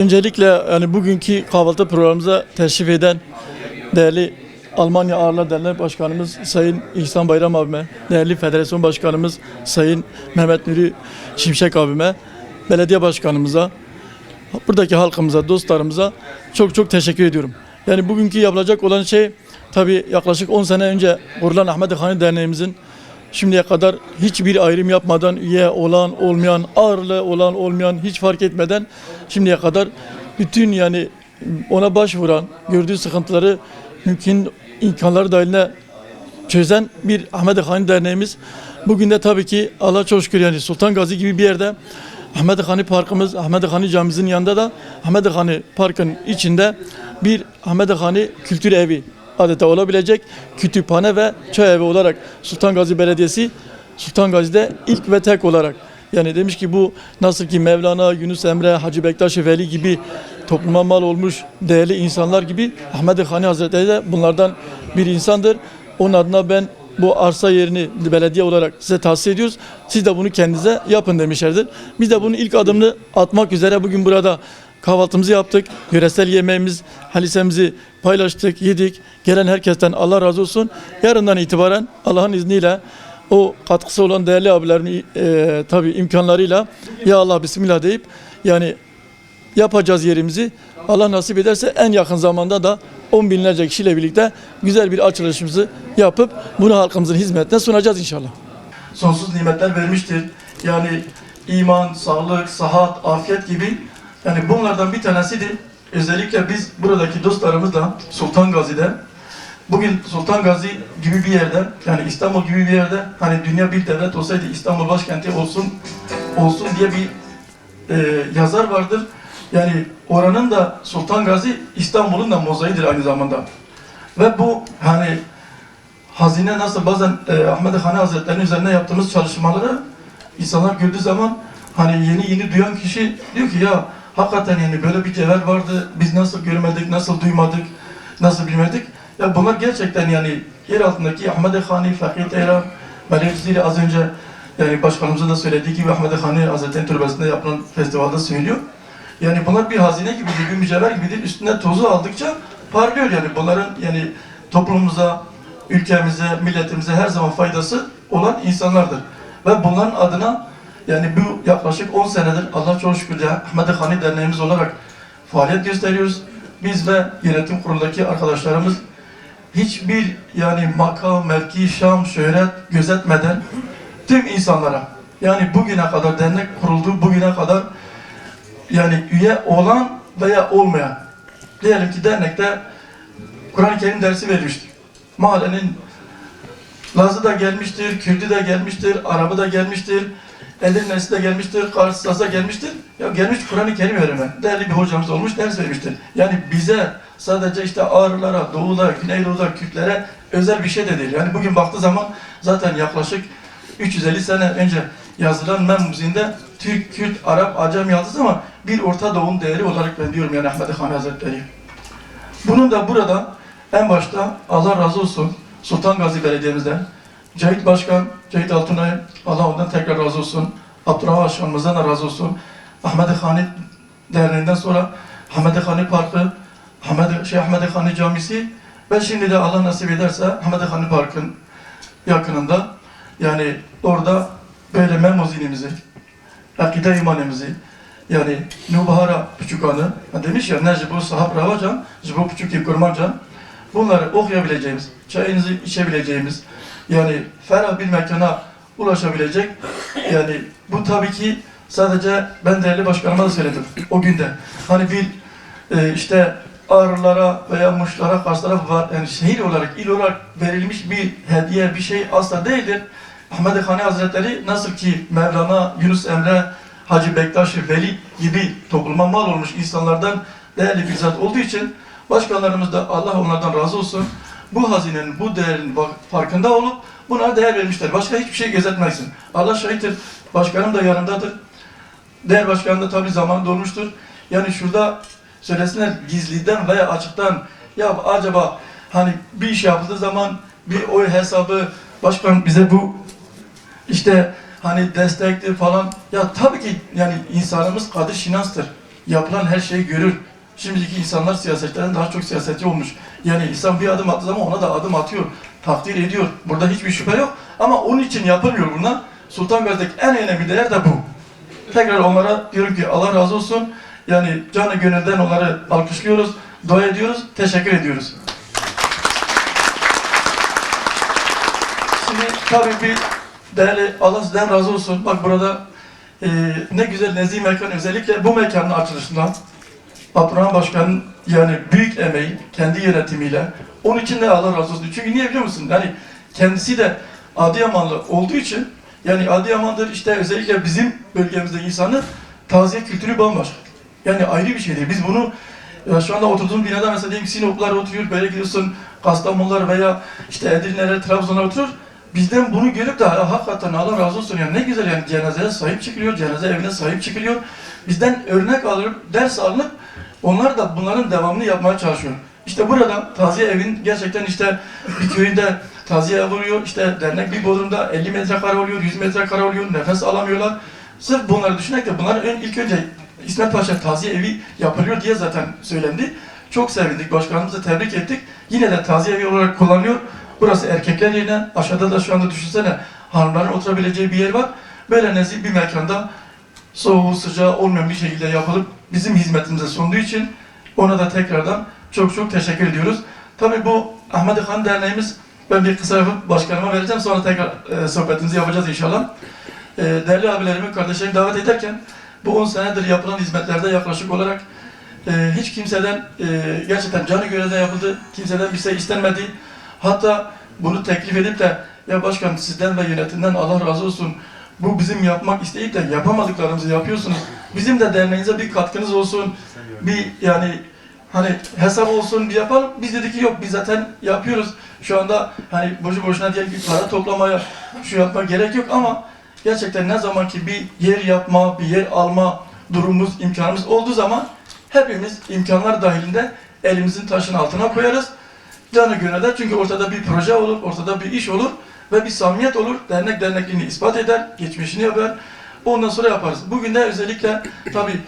Öncelikle yani bugünkü kahvaltı programımıza teşrif eden değerli Almanya Ağırlar Derneği Başkanımız Sayın İhsan Bayram abime, değerli Federasyon Başkanımız Sayın Mehmet Nuri Şimşek abime, belediye başkanımıza, buradaki halkımıza, dostlarımıza çok çok teşekkür ediyorum. Yani bugünkü yapılacak olan şey tabii yaklaşık 10 sene önce kurulan Ahmet Hani Derneğimizin şimdiye kadar hiçbir ayrım yapmadan üye olan, olmayan, ağırlı olan, olmayan hiç fark etmeden şimdiye kadar bütün yani ona başvuran, gördüğü sıkıntıları mümkün imkanları dahilinde çözen bir Ahmet Hani Derneğimiz. Bugün de tabii ki Allah çok şükür yani Sultan Gazi gibi bir yerde Ahmet Hani Parkımız, Ahmet Hani Camimizin yanında da Ahmet Hani Park'ın içinde bir Ahmet Hani Kültür Evi adeta olabilecek kütüphane ve çay evi olarak Sultan Gazi Belediyesi Sultan Gazi'de ilk ve tek olarak yani demiş ki bu nasıl ki Mevlana, Yunus Emre, Hacı Bektaş Veli gibi topluma mal olmuş değerli insanlar gibi Ahmet Hani Hazretleri de bunlardan bir insandır. Onun adına ben bu arsa yerini belediye olarak size tavsiye ediyoruz. Siz de bunu kendinize yapın demişlerdir. Biz de bunun ilk adımını atmak üzere bugün burada kahvaltımızı yaptık. Yöresel yemeğimiz, halisemizi paylaştık, yedik. Gelen herkesten Allah razı olsun. Yarından itibaren Allah'ın izniyle o katkısı olan değerli abilerin e, tabii imkanlarıyla ya Allah Bismillah deyip yani yapacağız yerimizi. Allah nasip ederse en yakın zamanda da on binlerce kişiyle birlikte güzel bir açılışımızı yapıp bunu halkımızın hizmetine sunacağız inşallah. Sonsuz nimetler vermiştir. Yani iman, sağlık, sıhhat, afiyet gibi yani bunlardan bir tanesidir. Özellikle biz buradaki dostlarımızla Sultan Gazi'de bugün Sultan Gazi gibi bir yerde yani İstanbul gibi bir yerde hani dünya bir devlet olsaydı İstanbul başkenti olsun olsun diye bir e, yazar vardır. Yani oranın da Sultan Gazi İstanbul'un da mozaiğidir aynı zamanda. Ve bu hani hazine nasıl bazen e, Ahmet Hani Hazretleri'nin üzerine yaptığımız çalışmaları insanlar gördüğü zaman hani yeni yeni duyan kişi diyor ki ya hakikaten yani böyle bir cevher vardı biz nasıl görmedik, nasıl duymadık, nasıl bilmedik. Ya bunlar gerçekten yani yer altındaki Ahmet Hani, Fakir Teyran, Melek Zili az önce yani başkanımızın da söylediği gibi Ahmet Hani Hazretleri'nin türbesinde yapılan festivalde söylüyor. Yani bunlar bir hazine gibidir, bir mücevher gibidir. Üstüne tozu aldıkça parlıyor yani. Bunların yani toplumumuza, ülkemize, milletimize her zaman faydası olan insanlardır. Ve bunların adına yani bu yaklaşık 10 senedir Allah çok şükür ya Ahmet Hani Derneğimiz olarak faaliyet gösteriyoruz. Biz ve yönetim kurulundaki arkadaşlarımız hiçbir yani makam, mevki, şam, şöhret gözetmeden tüm insanlara yani bugüne kadar dernek kuruldu, bugüne kadar yani üye olan veya olmayan diyelim ki dernekte Kur'an-ı Kerim dersi verilmiştir. Mahallenin Lazı da gelmiştir, Kürdü de gelmiştir, Arabı da gelmiştir, Edirnesi de gelmiştir, da gelmiştir. Ya gelmiş Kur'an-ı Kerim öğrenme. Değerli bir hocamız olmuş, ders vermiştir. Yani bize sadece işte Ağrılara, Doğu'da, Güneydoğu'da, Kürtlere özel bir şey de değil. Yani bugün baktığı zaman zaten yaklaşık 350 sene önce yazılan Mem Müziği'nde Türk, Kürt, Arap, Acem yazdı ama bir Orta Doğu'nun değeri olarak ben diyorum yani Ahmet Han Hazretleri. Bunun da burada en başta Allah razı olsun Sultan Gazi Belediye'mizden Cahit Başkan, Cahit Altunay, Allah ondan tekrar razı olsun. Abdurrahman Başkanımızdan da razı olsun. Ahmet Hani Derneği'nden sonra Ahmet Hani Parkı, Ahmet, şey Ahmet Hani Camisi ve şimdi de Allah nasip ederse Ahmet Hani Park'ın yakınında yani orada böyle memozinimizi, akide imanimizi, yani Nubahara Küçükhanı, ha demiş ya Necip Sahab Ravacan, Jibo Küçük Kurmancan, bunları okuyabileceğimiz, çayınızı içebileceğimiz, yani ferah bir mekana ulaşabilecek, yani bu tabii ki sadece ben değerli başkanıma da söyledim o günde. Hani bir e, işte Ağrılara veya Muşlara, Karslara var, yani şehir olarak, il olarak verilmiş bir hediye, bir şey asla değildir. Ahmet Hani Hazretleri nasıl ki Mevlana, Yunus Emre, Hacı Bektaş Veli gibi topluma mal olmuş insanlardan değerli bir zat olduğu için başkanlarımız da Allah onlardan razı olsun. Bu hazinenin, bu değerin farkında olup buna değer vermişler. Başka hiçbir şey gözetmezsin. Allah şahittir. Başkanım da yanımdadır. Değer başkanı da tabii zaman dolmuştur. Yani şurada söylesinler gizliden veya açıktan ya acaba hani bir iş yapıldığı zaman bir oy hesabı başkan bize bu işte hani destektir falan. Ya tabii ki yani insanımız kadir şinastır. yapılan her şeyi görür. Şimdiki insanlar siyasetten daha çok siyasetçi olmuş. Yani insan bir adım attığı zaman ona da adım atıyor, takdir ediyor. Burada hiçbir şüphe yok. Ama onun için yapılmıyor bunlar. Sultan Gazi'deki en önemli değer de bu. Tekrar onlara diyorum ki Allah razı olsun. Yani canı gönülden onları alkışlıyoruz, dua ediyoruz, teşekkür ediyoruz. Şimdi tabii bir değerli Allah sizden razı olsun. Bak burada e, ne güzel nezih mekan özellikle bu mekanın açılışında Abdurrahman Başkan'ın yani büyük emeği kendi yönetimiyle onun için de Allah razı olsun. Çünkü niye biliyor musun? Yani kendisi de Adıyamanlı olduğu için yani Adıyaman'dır işte özellikle bizim bölgemizde insanı taziye kültürü bambaşka. Yani ayrı bir şeydir. Biz bunu ya şu anda oturduğum binada mesela diyelim Sinoplar oturuyor, böyle gidiyorsun Kastamonular veya işte Edirne'ler, Trabzonlar oturur. Bizden bunu görüp de "Ya hakikaten Allah razı olsun yani ne güzel yani cenazeye sahip çıkılıyor, cenaze evine sahip çıkılıyor. Bizden örnek alınıp, ders alınıp onlar da bunların devamını yapmaya çalışıyor. İşte burada taziye evin gerçekten işte bir köyünde taziye ev oluyor, işte dernek bir bodrumda 50 metrekare oluyor, 100 metrekare oluyor, nefes alamıyorlar. Sırf bunları düşünerek de bunların ön, ilk önce İsmet Paşa taziye evi yapılıyor diye zaten söylendi. Çok sevindik, başkanımızı tebrik ettik. Yine de taziye evi olarak kullanılıyor. Burası erkekler yerine, aşağıda da şu anda düşünsene hanımların oturabileceği bir yer var. Böyle nezih bir mekanda soğuğu sıcağı olmayan bir şekilde yapılıp bizim hizmetimize sunduğu için ona da tekrardan çok çok teşekkür ediyoruz. Tabii bu Ahmet Han Derneğimiz ben bir kısa yapıp başkanıma vereceğim sonra tekrar e, sohbetimizi yapacağız inşallah. E, değerli abilerimi, kardeşlerimi davet ederken bu 10 senedir yapılan hizmetlerde yaklaşık olarak e, hiç kimseden e, gerçekten canı gönülden yapıldı, kimseden bir şey istenmedi. Hatta bunu teklif edip de ya başkan sizden ve yönetimden Allah razı olsun bu bizim yapmak isteyip de yapamadıklarımızı yapıyorsunuz. Bizim de derneğinize bir katkınız olsun. Bir yani hani hesap olsun bir yapalım. Biz dedik ki yok biz zaten yapıyoruz. Şu anda hani boşu boşuna diyelim ki para toplamaya şu yapma gerek yok ama gerçekten ne zaman ki bir yer yapma, bir yer alma durumumuz, imkanımız olduğu zaman hepimiz imkanlar dahilinde elimizin taşın altına koyarız. Canı gönülden çünkü ortada bir proje olur, ortada bir iş olur ve bir samimiyet olur. Dernek dernekliğini ispat eder, geçmişini yapar. Ondan sonra yaparız. Bugün de özellikle tabii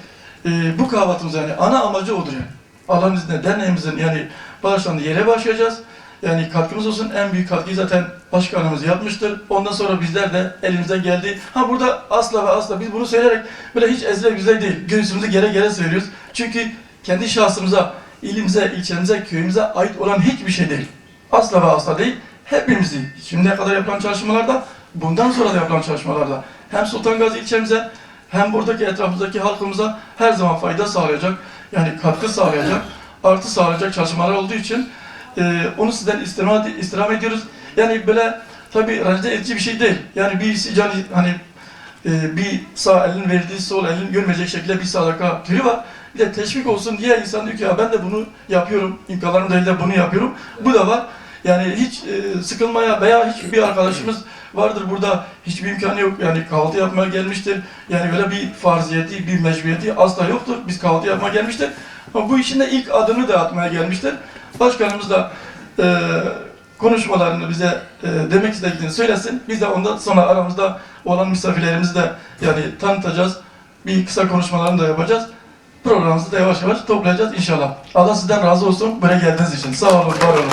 e, bu kahvaltımız yani ana amacı odur yani. Allah'ın izniyle derneğimizin yani bağışlandığı yere başlayacağız. Yani katkımız olsun. En büyük katkıyı zaten başkanımız yapmıştır. Ondan sonra bizler de elimize geldi. Ha burada asla ve asla biz bunu söyleyerek böyle hiç ezre güzel değil. Göğsümüzü gere gere söylüyoruz. Çünkü kendi şahsımıza, ilimize, ilçemize, köyümüze ait olan hiçbir şey değil. Asla ve asla değil. Hepimizi şimdiye kadar yapılan çalışmalarda, bundan sonra da yapılan çalışmalarda hem Sultan Gazi ilçemize hem buradaki etrafımızdaki halkımıza her zaman fayda sağlayacak, yani katkı sağlayacak, artı sağlayacak çalışmalar olduğu için e, onu sizden istirham, istirham ediyoruz. Yani böyle tabii rencide edici bir şey değil. Yani birisi canı hani e, bir sağ elin verdiği sol elin görmeyecek şekilde bir sadaka türü var. Bir de teşvik olsun diye insan diyor ki ya ben de bunu yapıyorum, imkanlarım dahilinde bunu yapıyorum. Bu da var. Yani hiç e, sıkılmaya veya hiçbir arkadaşımız vardır burada hiçbir imkanı yok. Yani kahvaltı yapmaya gelmiştir. Yani böyle bir farziyeti, bir mecburiyeti asla yoktur. Biz kahvaltı yapmaya gelmiştir. Ama bu işin de ilk adını da atmaya gelmiştir. Başkanımız da e, konuşmalarını bize e, demek istediğini söylesin. Biz de ondan sonra aramızda olan misafirlerimizi de yani tanıtacağız. Bir kısa konuşmalarını da yapacağız. Programımızı da yavaş yavaş toplayacağız inşallah. Allah sizden razı olsun böyle geldiğiniz için. Sağ olun, var olun.